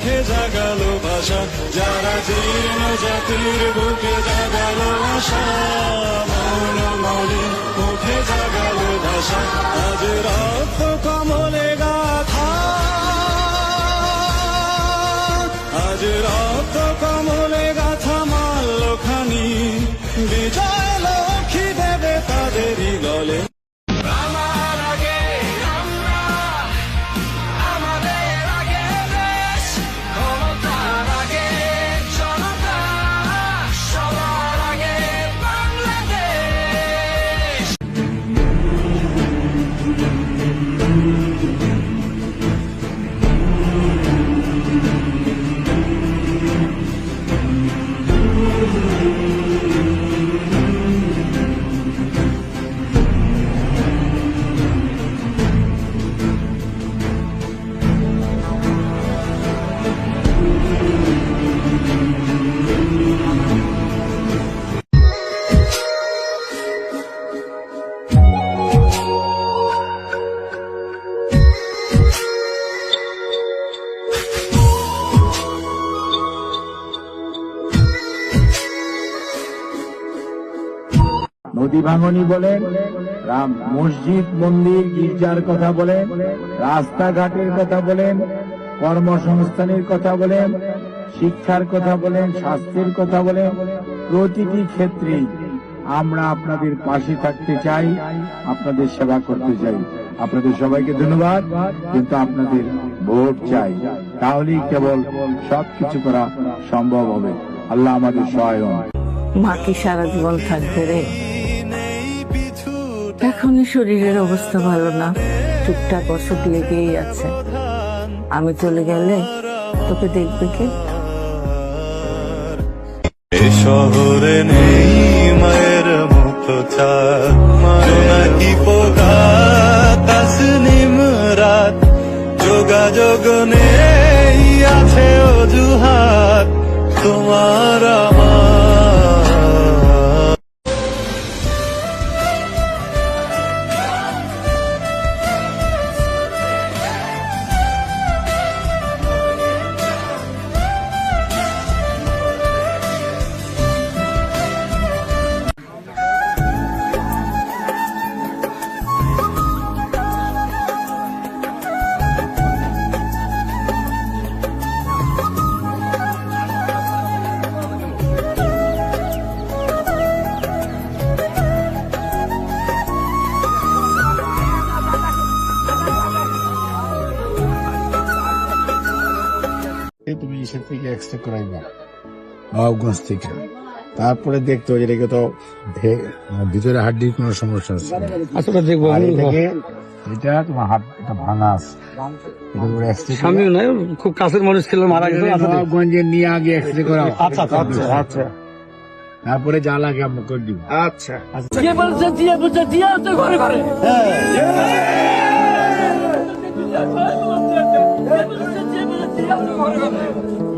মুখে জাগালো ভাষা যারা জীর্ণ জাতির বুকে জাগালো আশা মৌন মৌলি নদী ভাঙনি বলেন রাম মসজিদ, মন্দির, গির্জার কথা বলেন রাস্তাঘাটের কথা বলেন কর্মসংস্থানের কথা বলেন শিক্ষার কথা বলেন স্বাস্থ্যের কথা বলেন প্রতিটি ক্ষেত্রে আমরা আপনাদের পাশে থাকতে চাই, আপনাদের সেবা করতে চাই। আপনাদের সবাইকে ধন্যবাদ, কিন্তু আপনাদের ভোট চাই। তাহলেই কেবল সবকিছু করা সম্ভব হবে। আল্লাহ আমাদের সহায় হন। মা কি সারা জীবন থাকবে রে। এখনই শরীরের অবস্থা ভালো না। টুকটাক অসুখ লেগেই আছে। আমি চলে গেলে তোকে দেখবে কে? শহরে নেই মায়ের মতো চাঁদ জোনাকি পোকা? তাসনিম রাত। যোগাযোগ নেই আছে অজুহাত। তোমার আমার তুমি ইসের থেকে এক্সরে করাইবা নবাবগঞ্জ থেকে। তারপরে দেখতে হবে এটাকে তো ভিতরে হাড্ডির কোনো সমস্যা আছে আসলে দেখব আর এটা তোমার হাত এটা ভাঙা আছে। স্বামী নয় খুব কাছের মানুষ ছিল মারা গেছে আচ্ছা, নবাবগঞ্জে নিয়ে আগে এক্সরে করা আচ্ছা আচ্ছা আচ্ছা। তারপরে যা লাগে আমরা করে দিব। আচ্ছা। দিয়ে বলছে দিয়ে বলছে দিয়ে তো ঘরে ঘরে। 야,